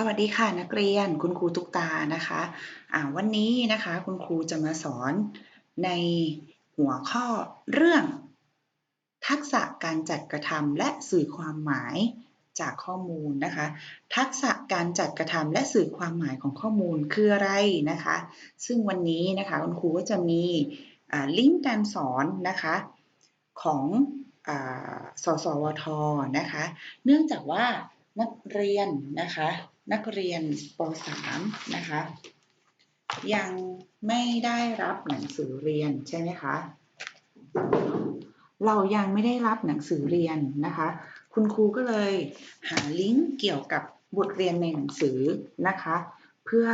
สวัสดีค่ะนักเรียนคุณครูตุกตานะคะอ่าวันนี้นะคะคุณครูจะมาสอนในหัวข้อเรื่อง ทักษะการจัดกระทำและสื่อความหมายจากข้อมูลนะคะ ทักษะการจัดกระทำและสื่อความหมายของข้อมูลคืออะไรนะคะ ซึ่งวันนี้นะคะคุณครูก็จะมีอ่าลิงก์การสอนนะคะของอสสวทนะคะ เนื่องจากว่านักเรียนนะคะ นักเรียนป .3 นะคะ ยังไม่ได้รับหนังสือเรียนใช่ไหมคะ เรายังไม่ได้รับหนังสือเรียนนะคะ คุณครูก็เลยหาลิงก์เกี่ยวกับบทเรียนในหนังสือนะคะ เพื่อ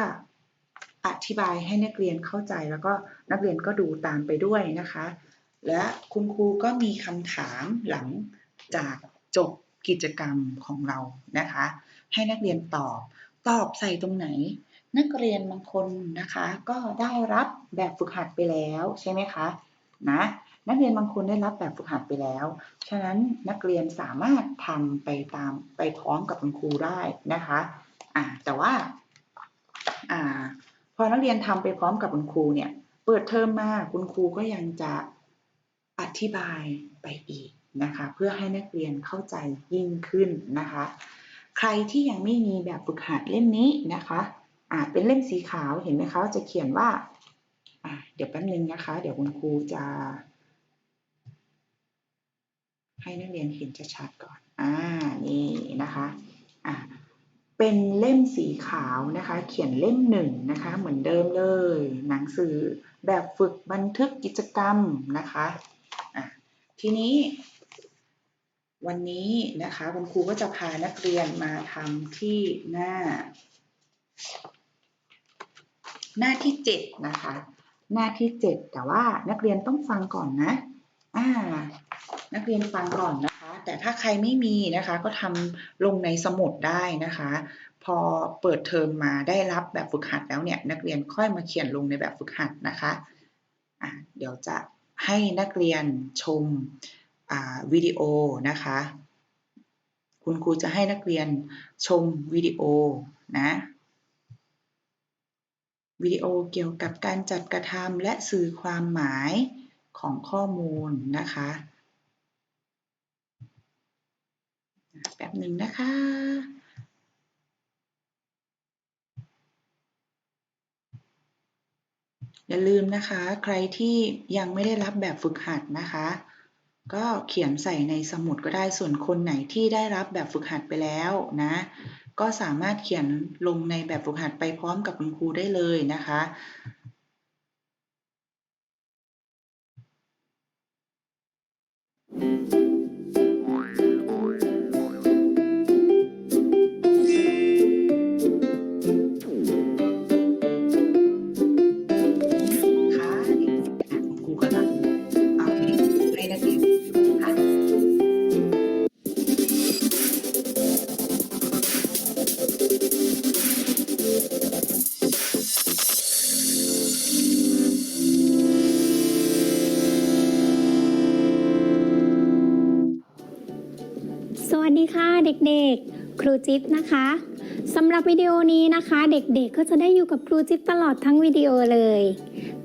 อธิบายให้นักเรียนเข้าใจแล้วก็นักเรียนก็ดูตามไปด้วยนะคะ และคุณครูก็มีคำถามหลังจากจบกิจกรรมของเรานะคะ ให้นักเรียนตอบ ตอบใส่ตรงไหน นักเรียนบางคนนะคะ ก็ได้รับแบบฝึกหัดไปแล้วใช่ไหมคะนะนักเรียนบางคนได้รับแบบฝึกหัดไปแล้ว ฉะนั้นนักเรียนสามารถทำไปตามไปพร้อมกับคุณครูได้นะคะอ่าแต่ว่าอ่าพอนักเรียนทำไปพร้อมกับคุณครูเนี่ย เปิดเทอมมาคุณครูก็ยังจะอธิบายไปอีกนะคะ เพื่อให้นักเรียนเข้าใจยิ่งขึ้นนะคะ ใครที่ยังไม่มีแบบฝึกหัดเล่มนี้นะคะอ่าเป็นเล่มสีขาวเห็นไหมคะจะเขียนว่าอ่าเดี๋ยวแป๊บนึงนะคะ เดี๋ยวคุณครูจะ ให้นักเรียนเห็นชัดๆก่อนอ่านี่นะคะอ่าเป็นเล่มสีขาวนะคะ เขียนเล่มหนึ่งนะคะ เหมือนเดิมเลย หนังสือแบบฝึกบันทึกกิจกรรมนะคะะทีนี้ วันนี้นะคะคุณครูก็จะพานักเรียนมาทำที่หน้า หน้าที่เจ็ดนะคะ หน้าที่เจ็ดแต่ว่านักเรียนต้องฟังก่อนนะอ่านักเรียนฟังก่อนนะคะ แต่ถ้าใครไม่มีนะคะก็ทำลงในสมุดได้นะคะ พอเปิดเทอมมาได้รับแบบฝึกหัดแล้วเนี่ย นักเรียนค่อยมาเขียนลงในแบบฝึกหัดนะคะอะเดี๋ยวจะให้นักเรียนชม วิดีโอนะคะ คุณครูจะให้นักเรียนชมวิดีโอนะวิดีโอเกี่ยวกับการจัดกระทำและสื่อความหมายของข้อมูลนะคะแป๊บหนึ่งนะคะ อย่าลืมนะคะ ใครที่ยังไม่ได้รับแบบฝึกหัดนะคะ ก็เขียนใส่ในสมุดก็ได้ส่วนคนไหนที่ได้รับแบบฝึกหัดไปแล้วนะ ก็สามารถเขียนลงในแบบฝึกหัดไปพร้อมกับคุณครูได้เลยนะคะค่ะ เด็กๆ ครูจิ๊บนะคะสำหรับวิดีโอนี้นะคะ เด็กๆก็จะได้อยู่กับครูจิ๊บตลอดทั้งวิดีโอเลย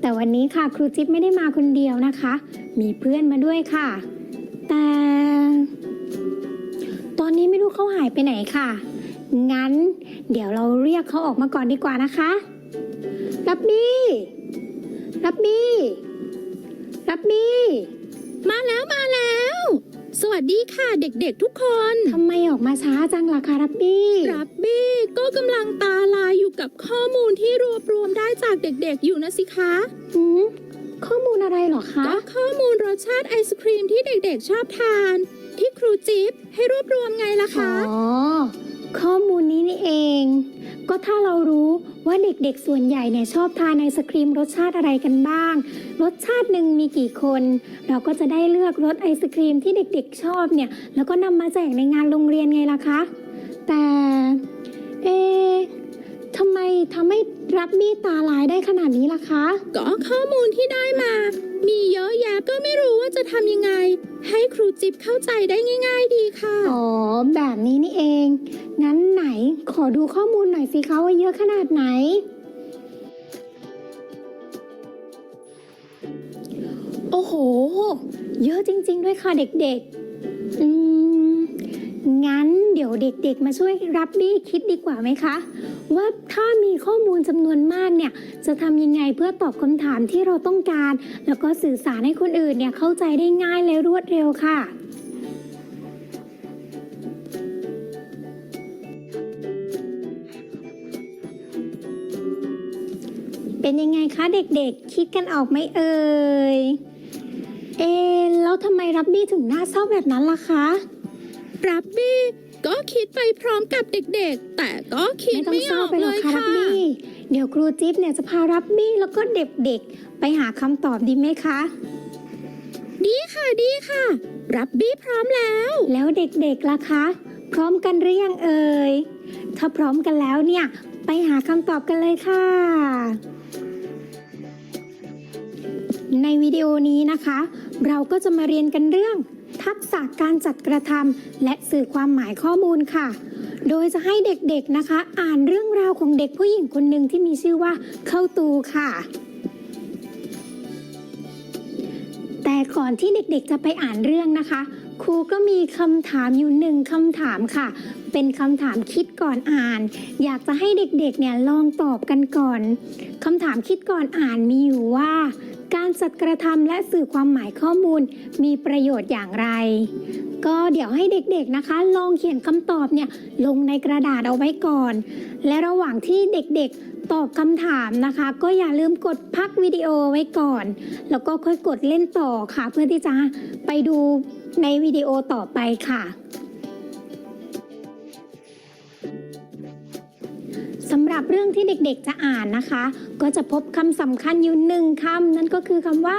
แต่วันนี้ค่ะครูจิ๊บไม่ได้มาคนเดียวนะคะ มีเพื่อนมาด้วยค่ะ แต่ ตอนนี้ไม่รู้เขาหายไปไหนค่ะ งั้น เดี๋ยวเราเรียกเขาออกมาก่อนดีกว่านะคะรับบี้รับบี้รับบี้มาแล้วมาแล้ว สวัสดีค่ะเด็กๆทุกคนทำไมออกมาช้าจังล่ะคะรับบี้ รับบี้ก็กำลังตาลายอยู่กับข้อมูลที่รวบรวมได้จากเด็กๆอยู่นะสิคะหืมข้อมูลอะไรเหรอคะก็ข้อมูลรสชาติไอศครีมที่เด็กๆชอบทาน ที่ครูจิ๊บให้รวบรวมไงล่ะอ๋คะอข้อมูลนี้นี่เอง ก็ถ้าเรารู้ว่าเด็กๆส่วนใหญ่เนี่ยชอบทานไอศครีมรสชาติอะไรกันบ้าง รสชาติหนึ่งมีกี่คน เราก็จะได้เลือกรสไอศครีมที่เด็กๆชอบเนี่ยแล้วก็นำมาแจกในงานโรงเรียนไงล่ะคะ แต่เอ๊ ทำไมทำให้รับมีดตาลายได้ขนาดนี้ล่ะคะ ก็ข้อมูลที่ได้มา มีเยอะแยะก็ไม่รู้ว่าจะทำยังไง ให้ครูจิ๊บเข้าใจได้ง่าย ๆ ดีค่ะ อ๋อ แบบนี้นี่เอง งั้นไหนขออดูข้อมูลหน่อยสิคะว่าเยอะขนาดไหน โอ้โห เยอะจริง ๆ ด้วยค่ะเด็กๆ อืม งั้นเดี๋ยวเด็กๆ มาช่วยรับบี้คิดดีกว่าไหมคะ ว่าถ้ามีข้อมูลจำนวนมากเนี่ยจะทำยังไงเพื่อตอบคำถามที่เราต้องการ แล้วก็สื่อสารให้คนอื่นเนี่ยเข้าใจได้ง่ายและรวดเร็วค่ะ เป็นยังไงคะเด็กๆ คิดกันออกไหมเอ่ยเอแล้วทำไมรับบี้ถึงหน้าเศร้าแบบนั้นล่ะคะ รับบี้ก็คิดไปพร้อมกับเด็กๆ แต่ก็คิดไม่ต้องไม่เศอร้าอกไปหรเลอกยค่ะรับค่ะบี้เดี๋ยวครูจิ๊บเนี่ยจะพารับบี้แล้วก็เด็กๆ ไปหาคำตอบดีไหมคะ ดีค่ะดีค่ะ รับบี้พร้อมแล้ว แล้วเด็กๆล่ะคะ พร้อมกันหรือยังเอ่ย ถ้าพร้อมกันแล้วเนี่ย ไปหาคำตอบกันเลยค่ะ ในวิดีโอนี้นะคะ เราก็จะมาเรียนกันเรื่อง ทักษะการจัดกระทำและสื่อความหมายข้อมูลค่ะ โดยจะให้เด็กๆนะคะ อ่านเรื่องราวของเด็กผู้หญิงคนหนึ่งที่มีชื่อว่าเข้าตูค่ะ แต่ก่อนที่เด็กๆจะไปอ่านเรื่องนะคะ ครูก็มีคำถามอยู่หนึ่งคำถามค่ะ เป็นคำถามคิดก่อนอ่าน อยากจะให้เด็กๆเนี่ยลองตอบกันก่อนคำถามคิดก่อนอ่านมีอยู่ว่า การจัดกระทำและสื่อความหมายข้อมูลมีประโยชน์อย่างไร ก็เดี๋ยวให้เด็กๆนะคะ ลองเขียนคำตอบเนี่ยลงในกระดาษเอาไว้ก่อน และระหว่างที่เด็กๆตอบคำถามนะคะ ก็อย่าลืมกดพักวิดีโอไว้ก่อน แล้วก็ค่อยกดเล่นต่อค่ะ เพื่อที่จะไปดูในวิดีโอต่อไปค่ะ สำหรับเรื่องที่เด็กๆจะอ่านนะคะ ก็จะพบคำสำคัญอยู่หนึ่งคำนั่นก็คือคำว่า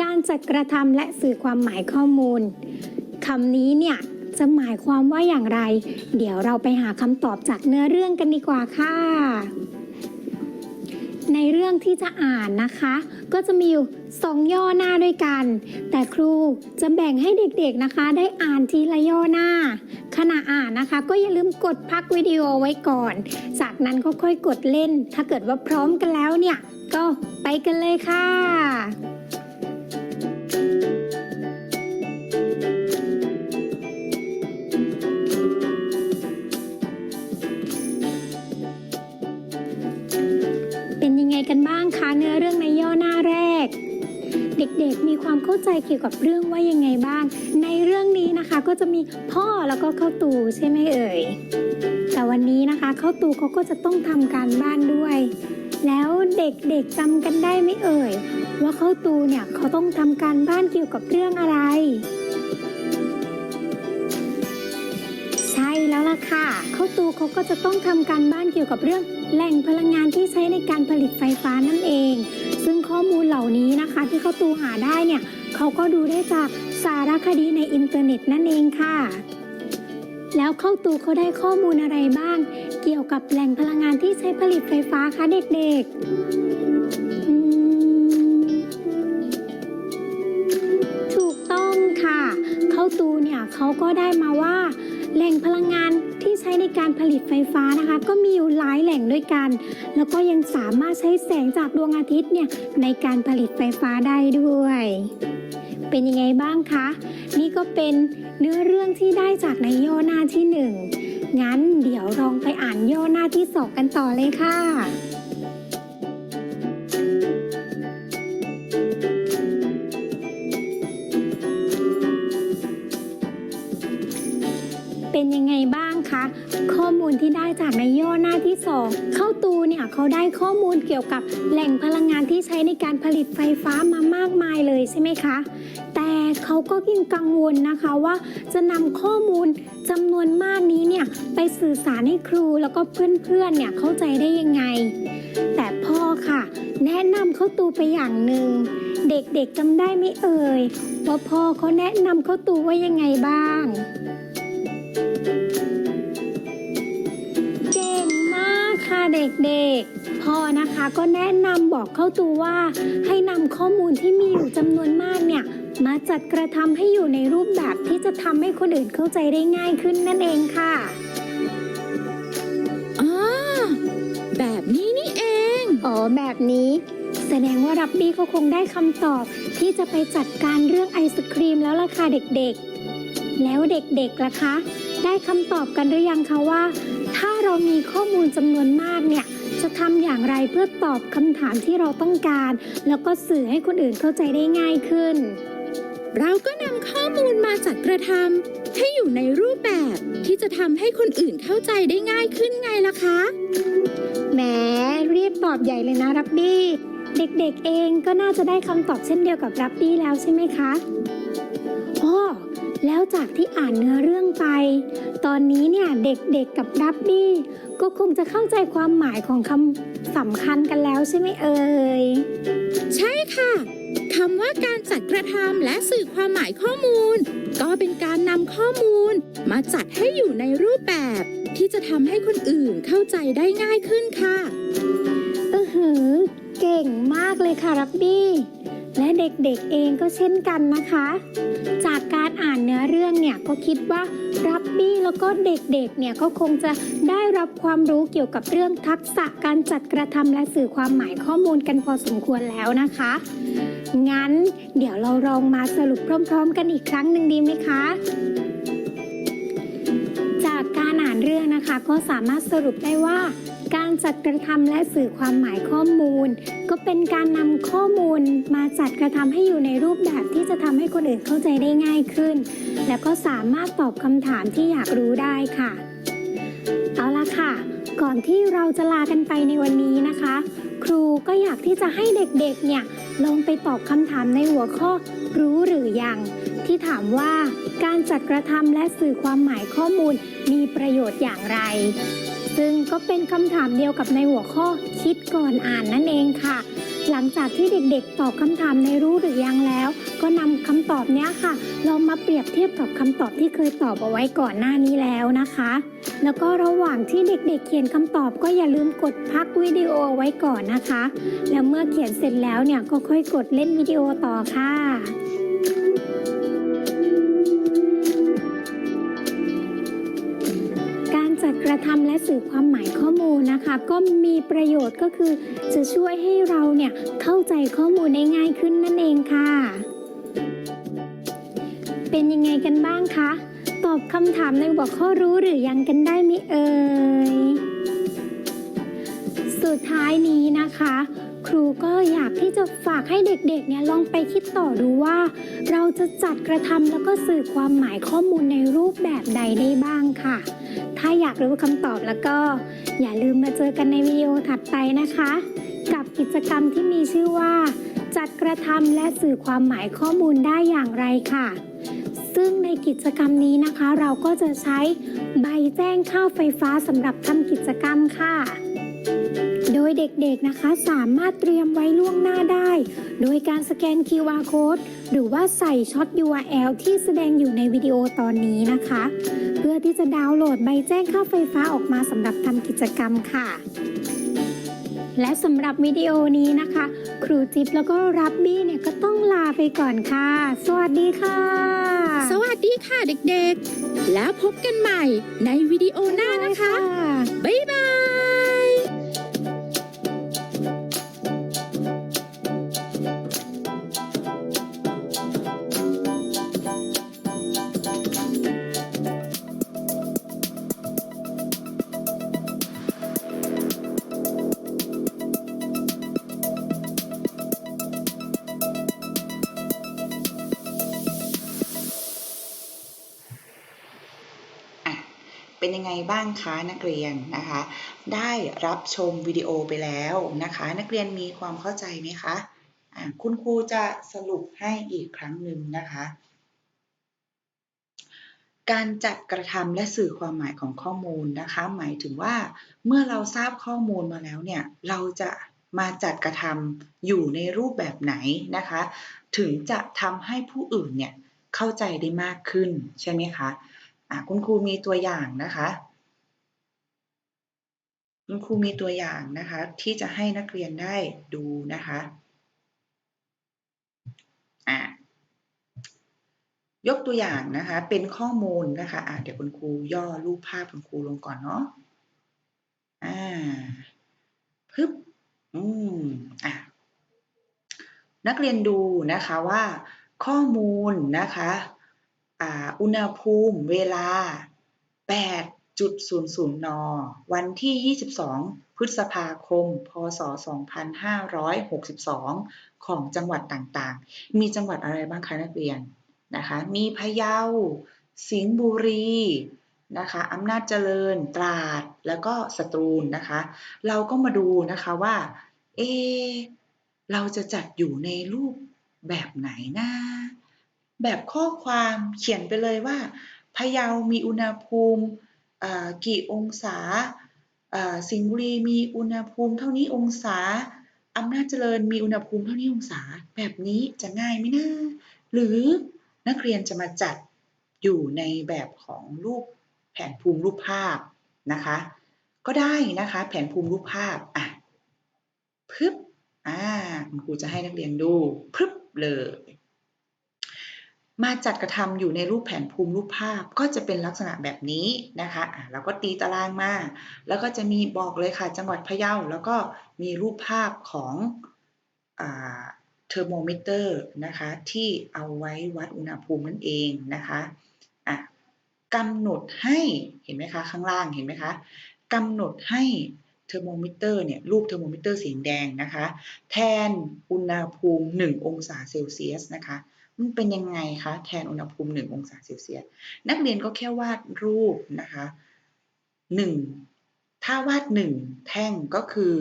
การจัดกระทำและสื่อความหมายข้อมูลคำนี้เนี่ยจะหมายความว่าอย่างไร เดี๋ยวเราไปหาคำตอบจากเนื้อเรื่องกันดีกว่าค่ะ ในเรื่องที่จะอ่านนะคะ ก็จะมีอยู่สองย่อหน้าด้วยกัน แต่ครูจะแบ่งให้เด็กๆนะคะ ได้อ่านทีละย่อหน้า ขณะอ่านนะคะ ก็อย่าลืมกดพักวิดีโอไว้ก่อน จากนั้นก็ค่อยกดเล่น ถ้าเกิดว่าพร้อมกันแล้วเนี่ย ก็ไปกันเลยค่ะ กันบ้างคะเนื้อเรื่องในย่อหน้าแรก เด็กๆมีความเข้าใจเกี่ยวกับเรื่องว่ายังไงบ้าง ในเรื่องนี้นะคะก็จะมีพ่อแล้วก็เข้าตูใช่ไหมเอ่ยแต่วันนี้นะคะเข้าตูเขาก็จะต้องทำการบ้านด้วย แล้วเด็กๆจำกันได้ไหมเอ่ย ว่าเข้าตูเนี่ยเขาต้องทำการบ้านเกี่ยวกับเรื่องอะไร แล้วล่ะค่ะเข้าตูเขาก็จะต้องทำการบ้านเกี่ยวกับเรื่องแหล่งพลังงานที่ใช้ในการผลิตไฟฟ้านั่นเอง ซึ่งข้อมูลเหล่านี้นะคะ ที่เข้าตูหาได้เนี่ยเขาก็ดูได้จากสารคดีในอินเทอร์เน็ตนั่นเองค่ะ แล้วเข้าตูเขาได้ข้อมูลอะไรบ้าง เกี่ยวกับแหล่งพลังงานที่ใช้ผลิตไฟฟ้าคะเด็กๆอืมถูกต้องค่ะ เข้าตูเนี่ยเขาก็ได้มาว่า แหล่งพลังงานที่ใช้ในการผลิตไฟฟ้านะคะ ก็มีอยู่หลายแหล่งด้วยกัน แล้วก็ยังสามารถใช้แสงจากดวงอาทิตย์เนี่ยในการผลิตไฟฟ้าได้ด้วย เป็นยังไงบ้างคะ นี่ก็เป็นเนื้อเรื่องที่ได้จากในย่อหน้าที่หนึ่งงั้นเดี๋ยวลองไปอ่านย่อหน้าที่สองกันต่อเลยค่ะ ยังไงบ้างคะ ข้อมูลที่ได้จากในย่อหน้าที่สองเข้าตูเนี่ยเขาได้ข้อมูลเกี่ยวกับแหล่งพลังงานที่ใช้ในการผลิตไฟฟ้ามามากมายเลยใช่ไหมคะ แต่เขาก็ยิ่งกังวลนะคะว่าจะนำข้อมูลจำนวนมากนี้เนี่ยไปสื่อสารให้ครูแล้วก็เพื่อนๆเนี่ยเข้าใจได้ยังไง แต่พ่อค่ะ แนะนำเข้าตูไปอย่างหนึ่งเด็กๆจำได้ไหมเอ่ยว่าพ่อเขาแนะนำเข้าตูว่ายังไงบ้าง เก่งมากค่ะเด็กๆ พ่อนะคะก็แนะนำบอกเข้าตูว่า ให้นำข้อมูลที่มีอยู่จำนวนมากเนี่ย มาจัดกระทำให้อยู่ในรูปแบบที่จะทำให้คนอื่นเข้าใจได้ง่ายขึ้นนั่นเองค่ะ อ๋อ แบบนี้นี่เอง อ๋อ แบบนี้ แสดงว่ารับบี้ก็คงได้คำตอบที่จะไปจัดการเรื่องไอศครีมแล้วล่ะค่ะเด็กๆ แล้วเด็กๆล่ะคะ ได้คำตอบกันหรือยังคะว่า ถ้าเรามีข้อมูลจำนวนมากเนี่ยจะทำอย่างไรเพื่อตอบคำถามที่เราต้องการ แล้วก็สื่อให้คนอื่นเข้าใจได้ง่ายขึ้น เราก็นำข้อมูลมาจัดกระทำให้อยู่ในรูปแบบที่จะทำให้คนอื่นเข้าใจได้ง่ายขึ้นไงล่ะคะแหมรีบตอบใหญ่เลยนะรับบี้ เด็กๆเองก็น่าจะได้คำตอบเช่นเดียวกับรับบี้แล้วใช่ไหมคะอ้อ แล้วจากที่อ่านเนื้อเรื่องไป ตอนนี้เนี่ยเด็กๆกับรับบี้ก็คงจะเข้าใจความหมายของคำสำคัญกันแล้วใช่ไหมเอ่ย ใช่ค่ะคำว่าการจัดกระทำและสื่อความหมายข้อมูล ก็เป็นการนำข้อมูล มาจัดให้อยู่ในรูปแบบ ที่จะทำให้คนอื่นเข้าใจได้ง่ายขึ้นค่ะอือหือ เก่งมากเลยค่ะรับบี้ และเด็กๆเองก็เช่นกันนะคะ จากการอ่านเนื้อเรื่องเนี่ยก็คิดว่ารับบี้แล้วก็เด็กๆเนี่ยก็คงจะได้รับความรู้เกี่ยวกับเรื่องทักษะการจัดกระทำและสื่อความหมายข้อมูลกันพอสมควรแล้วนะคะ งั้นเดี๋ยวเราลองมาสรุปพร้อม ๆ กันอีกครั้งหนึ่งดีไหมคะจากการอ่านเรื่องนะคะก็สามารถสรุปได้ว่า การจัดกระทำและสื่อความหมายข้อมูล ก็เป็นการนำข้อมูลมาจัดกระทำให้อยู่ในรูปแบบที่จะทำให้คนอื่นเข้าใจได้ง่ายขึ้น แล้วก็สามารถตอบคำถามที่อยากรู้ได้ค่ะ เอาละค่ะ ก่อนที่เราจะลากันไปในวันนี้นะคะ ครูก็อยากที่จะให้เด็กๆเนี่ยลองไปตอบคำถามในหัวข้อรู้หรือยังที่ถามว่าการจัดกระทำและสื่อความหมายข้อมูลมีประโยชน์อย่างไร ซึ่งก็เป็นคำถามเดียวกับในหัวข้อคิดก่อนอ่านนั่นเองค่ะ หลังจากที่เด็กๆ ตอบคำถามในรู้หรือยังแล้ว ก็นำคำตอบเนี้ยค่ะลองมาเปรียบเทียบกับคำตอบที่เคยตอบเอาไว้ก่อนหน้านี้แล้วนะคะ แล้วก็ระหว่างที่เด็กๆ เขียนคำตอบก็อย่าลืมกดพักวิดีโอเอาไว้ก่อนนะคะ แล้วเมื่อเขียนเสร็จแล้วเนี่ยก็ค่อยกดเล่นวิดีโอต่อค่ะ รจัดกระทำและสื่อความหมายข้อมูลนะคะ ก็มีประโยชน์ก็คือจะช่วยให้เราเนี่ยเข้าใจข้อมูลได้ง่ายขึ้นนั่นเองค่ะ เป็นยังไงกันบ้างคะ ตอบคำถามในหัวข้อรู้หรือยังกันได้ไหมเอ่ย สุดท้ายนี้นะคะครูก็อยากที่จะฝากให้เด็กๆเนี่ยลองไปคิดต่อดูว่า เราจะจัดกระทำแล้วก็สื่อความหมายข้อมูลในรูปแบบใดได้บ้างค่ะ ถ้าอยากรู้คำตอบแล้วก็ อย่าลืมมาเจอกันในวิดีโอถัดไปนะคะ กับกิจกรรมที่มีชื่อว่า จัดกระทำและสื่อความหมายข้อมูลได้อย่างไรค่ะ ซึ่งในกิจกรรมนี้นะคะ เราก็จะใช้ใบแจ้งค่าไฟฟ้าสำหรับทำกิจกรรมค่ะ โดยเด็กๆนะคะสามารถเตรียมไว้ล่วงหน้าได้ โดยการสแกน QR code หรือว่าใส่ช็อต URL ที่แสดงอยู่ในวิดีโอตอนนี้นะคะ เพื่อที่จะดาวน์โหลดใบแจ้งค่าไฟฟ้าออกมาสำหรับทำกิจกรรมค่ะ และสำหรับวิดีโอนี้นะคะ ครูจิ๊บแล้วก็รับบี้เนี่ยก็ต้องลาไปก่อนค่ะ สวัสดีค่ะ สวัสดีค่ะเด็กๆ แล้วพบกันใหม่ในวิดีโอหน้านะคะ บ๊ายบาย บ้างคะนักเรียนนะคะ ได้รับชมวิดีโอไปแล้วนะคะ นักเรียนมีความเข้าใจไหมคะะคุณครูจะสรุปให้อีกครั้งหนึ่งนะคะการจัดกระทำและสื่อความหมายของข้อมูลนะคะ หมายถึงว่าเมื่อเราทราบข้อมูลมาแล้วเนี่ย เราจะมาจัดกระทำอยู่ในรูปแบบไหนนะคะ ถึงจะทำให้ผู้อื่นเนี่ยเข้าใจได้มากขึ้นใช่ไหมคะะคุณครูมีตัวอย่างนะคะ คุณครูมีตัวอย่างนะคะ ที่จะให้นักเรียนได้ดูนะคะอะยกตัวอย่างนะคะ เป็นข้อมูลนะคะอะเดี๋ยวคุณครูย่อรูปภาพคุณครูลงก่อนเนาะอ่าพึบอืมอะนักเรียนดูนะคะว่า ข้อมูลนะคะอ่าอุณหภูมิเวลา 8.00นวันที่ 22 พฤษภาคม พศ 2562 ของจังหวัดต่างๆ มีจังหวัดอะไรบ้างคะนักเรียนนะคะ มีพะเยา สิงห์บุรีนะคะอำนาจเจริญ ตราด แล้วก็สตูลนะคะ เราก็มาดูนะคะว่า เอ เราจะจัดอยู่ในรูปแบบไหนนะแบบข้อความเขียนไปเลยว่าพะเยามีอุณหภูมิ กี่องศาสิงห์บุรีมีอุณหภูมิเท่านี้องศาอำนาจเจริญมีอุณหภูมิเท่านี้องศาแบบนี้จะง่ายไหมนะหรือนักเรียนจะมาจัดอยู่ในแบบของรูปแผนภูมิรูปภาพนะคะ ก็ได้นะคะแผนภูมิรูปภาพอะพึบอ่าคุณครูจะให้นักเรียนดูพึบเลย มาจัดกระทำอยู่ในรูปแผนภูมิรูปภาพก็จะเป็นลักษณะแบบนี้นะคะะเราก็ตีตารางมา แล้วก็จะมีบอกเลยค่ะ จังหวัดพะเยาแล้วก็มีรูปภาพของเทอร์โมมิเตอร์นะคะที่เอาไว้วัดอุณหภูมินั่นเองนะคะะกำหนดให้เห็นไหมคะข้างล่างเห็นไหมคะกำหนดให้เทอร์โมมิเตอร์เนี่ยรูปเทอร์โมมิเตอร์สีแดงนะคะ แทนอุณหภูมิ 1 องศาเซลเซียสนะคะ มันเป็นยังไงคะแทนอุณหภูมิ 1 องศาเซลเซียสนักเรียนก็แค่วาดรูปนะคะ1ถ้าวาด 1 แท่งก็คือ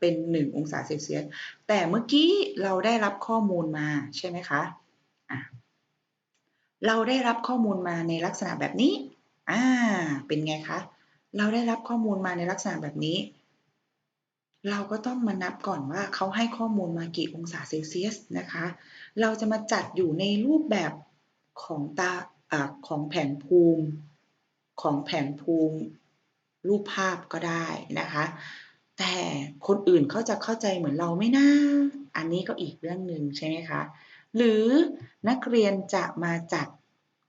เป็น 1 องศาเซลเซียสแต่เมื่อกี้เราได้รับข้อมูลมาใช่ไหมคะะเราได้รับข้อมูลมาในลักษณะแบบนี้อ่าเป็นไงคะเราได้รับข้อมูลมาในลักษณะแบบนี้ เราก็ต้องมานับก่อนว่าเขาให้ข้อมูลมากี่องศาเซลเซียสนะคะ เราจะมาจัดอยู่ในรูปแบบของตาอของแผนภูมิของแผนภูมิรูปภาพก็ได้นะคะ แต่คนอื่นเขาจะเข้าใจเหมือนเราไม่นะอันนี้ก็อีกเรื่องหนึ่งใช่ไหมคะ หรือนักเรียนจะมาจัด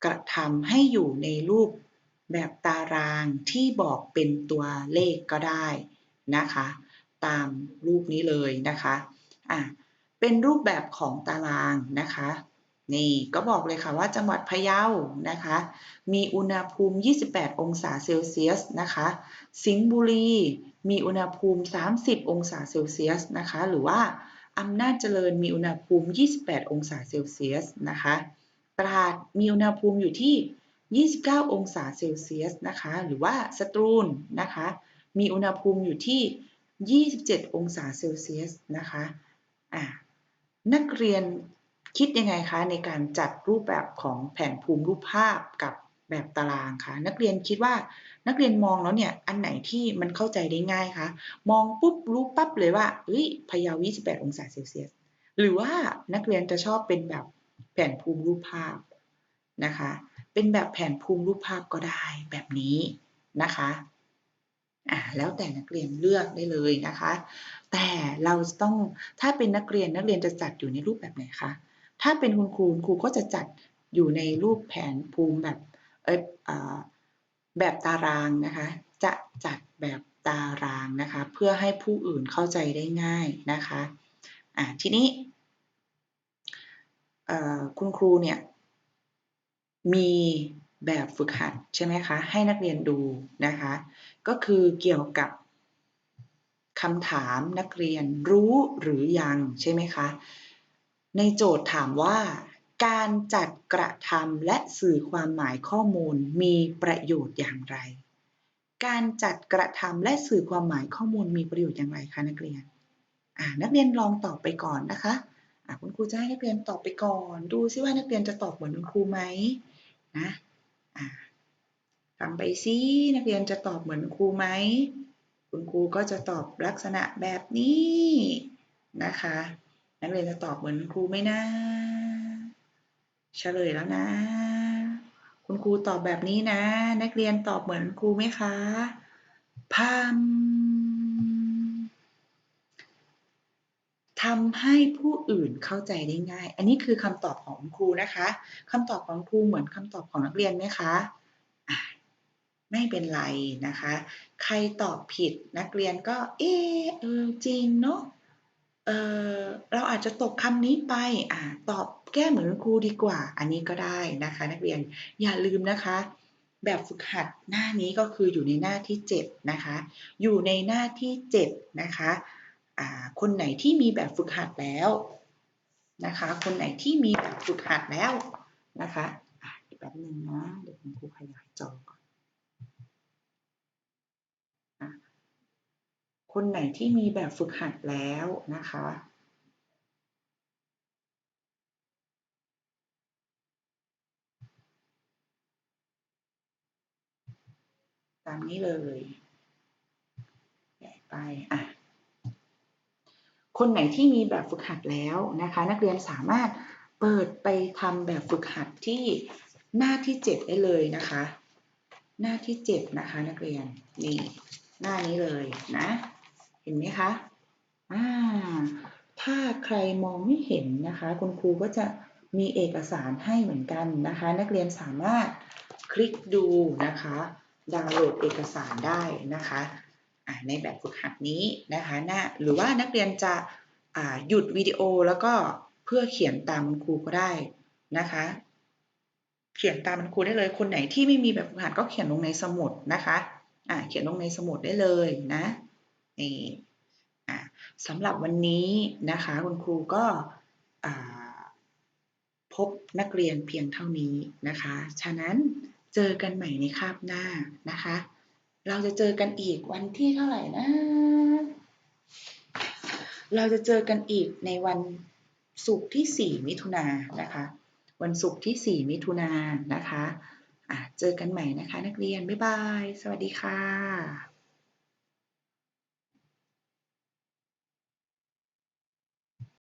กระทำให้อยู่ในรูปแบบตารางที่บอกเป็นตัวเลขก็ได้นะคะ ตามรูปนี้เลยนะคะอะ เป็นรูปแบบของตารางนะคะ นี่ก็บอกเลยค่ะว่าจังหวัดพะเยานะคะ มีอุณหภูมิ 28 องศาเซลเซียสนะคะ สิงห์บุรีมีอุณหภูมิ 30 องศาเซลเซียสนะคะ หรือว่าอำนาจเจริญมีอุณหภูมิ 28 องศาเซลเซียสนะคะ ตราดมีอุณหภูมิอยู่ที่ 29 องศาเซลเซียสนะคะ หรือว่าสตรูลนะคะ มีอุณหภูมิอยู่ที่ 27 องศาเซลเซียสนะคะ อะ นักเรียนคิดยังไงคะในการจัดรูปแบบของแผนภูมิรูปภาพกับแบบตารางคะนักเรียนคิดว่านักเรียนมองแล้วเนี่ยอันไหนที่มันเข้าใจได้ง่ายคะมองปุ๊บรู้ปั๊บเลยว่าเฮ้ยพะเยา28 องศาเซลเซียสหรือว่านักเรียนจะชอบเป็นแบบแผนภูมิรูปภาพนะคะ เป็นแบบแผนภูมิรูปภาพก็ได้แบบนี้นะคะอ่าแล้วแต่นักเรียนเลือกได้เลยนะคะ แต่เราต้องถ้าเป็นนักเรียนนักเรียนจะจัดอยู่ในรูปแบบไหนคะ ถ้าเป็นคุณครูครูก็จะจัดอยู่ในรูปแผนภูมิแบบเออแบบตารางนะคะ จะจัดแบบตารางนะคะ เพื่อให้ผู้อื่นเข้าใจได้ง่ายนะคะอ่าทีนี้คุณครูเนี่ยมีแบบฝึกหัดใช่ไหมคะให้นักเรียนดูนะคะ ก็คือเกี่ยวกับ คำถามนักเรียนรู้หรือยังใช่ไหมคะ ในโจทย์ถามว่า การจัดกระทำและสื่อความหมายข้อมูลมีประโยชน์อย่างไร การจัดกระทำและสื่อความหมายข้อมูลมีประโยชน์อย่างไรคะนักเรียนนักเรียนลองตอบไปก่อนนะคะคุณครูจะให้นักเรียนตอบไปก่อน ดูซิว่านักเรียนจะตอบเหมือนคุณครูไหมนะทำไปซินักเรียนจะตอบเหมือนครูไหม คุณครูก็จะตอบลักษณะแบบนี้นะคะนักเรียนจะตอบเหมือนครูไหมนะเฉลยแล้วนะ คุณครูตอบแบบนี้นะ นักเรียนตอบเหมือนครูไหมคะพามทำให้ผู้อื่นเข้าใจได้ง่าย อันนี้คือคำตอบของครูนะคะคำตอบของครูเหมือนคำตอบของนักเรียนไหมคะ ไม่เป็นไรนะคะ ใครตอบผิดนักเรียนก็ เออเออจริงเนาะเออเราอาจจะตกคำนี้ไปอ่าตอบแก้เหมือนครูดีกว่า อันนี้ก็ได้นะคะ นักเรียนอย่าลืมนะคะ แบบฝึกหัดหน้านี้ก็คืออยู่ในหน้าที่ 7 นะคะ อยู่ในหน้าที่ 7 นะคะอ่าคนไหนที่มีแบบฝึกหัดแล้วนะคะ คนไหนที่มีแบบฝึกหัดแล้วนะคะอีกแป๊บหนึ่งนะเดี๋ยวคุณครูขยายจอก่อนอะ คนไหนที่มีแบบฝึกหัดแล้วนะคะตามนี้เลยใหญ่ไปอะคนไหนที่มีแบบฝึกหัดแล้วนะคะ นักเรียนสามารถเปิดไปทำแบบฝึกหัดที่หน้าที่ 7 ได้เลยนะคะ หน้าที่ 7 นะคะ นักเรียนนี่หน้านี้เลยนะ เห็นไหมคะอ่าถ้าใครมองไม่เห็นนะคะ คุณครูก็จะมีเอกสารให้เหมือนกันนะคะ นักเรียนสามารถคลิกดูนะคะ ดาวน์โหลดเอกสารได้นะคะในแบบฝึกหัดนี้นะคะหน้าหรือว่านักเรียนจะหยุดวิดีโอแล้วก็เพื่อเขียนตามคุณครูก็ได้นะคะ เขียนตามคุณครูได้เลยคนไหนที่ไม่มีแบบฝึกหัดก็เขียนลงในสมุดนะคะอ่าเขียนลงในสมุดได้เลยนะ นี่อ่าสำหรับวันนี้นะคะคุณครูก็พบนักเรียนเพียงเท่านี้นะคะ ฉะนั้นเจอกันใหม่ในคาบหน้านะคะ เราจะเจอกันอีกวันที่เท่าไหร่นะ เราจะเจอกันอีกในวันศุกร์ที่ 4 มิถุนายนนะคะ วันศุกร์ที่ 4 มิถุนายนนะคะอะเจอกันใหม่นะคะ นักเรียน บ๊ายบาย สวัสดีค่ะ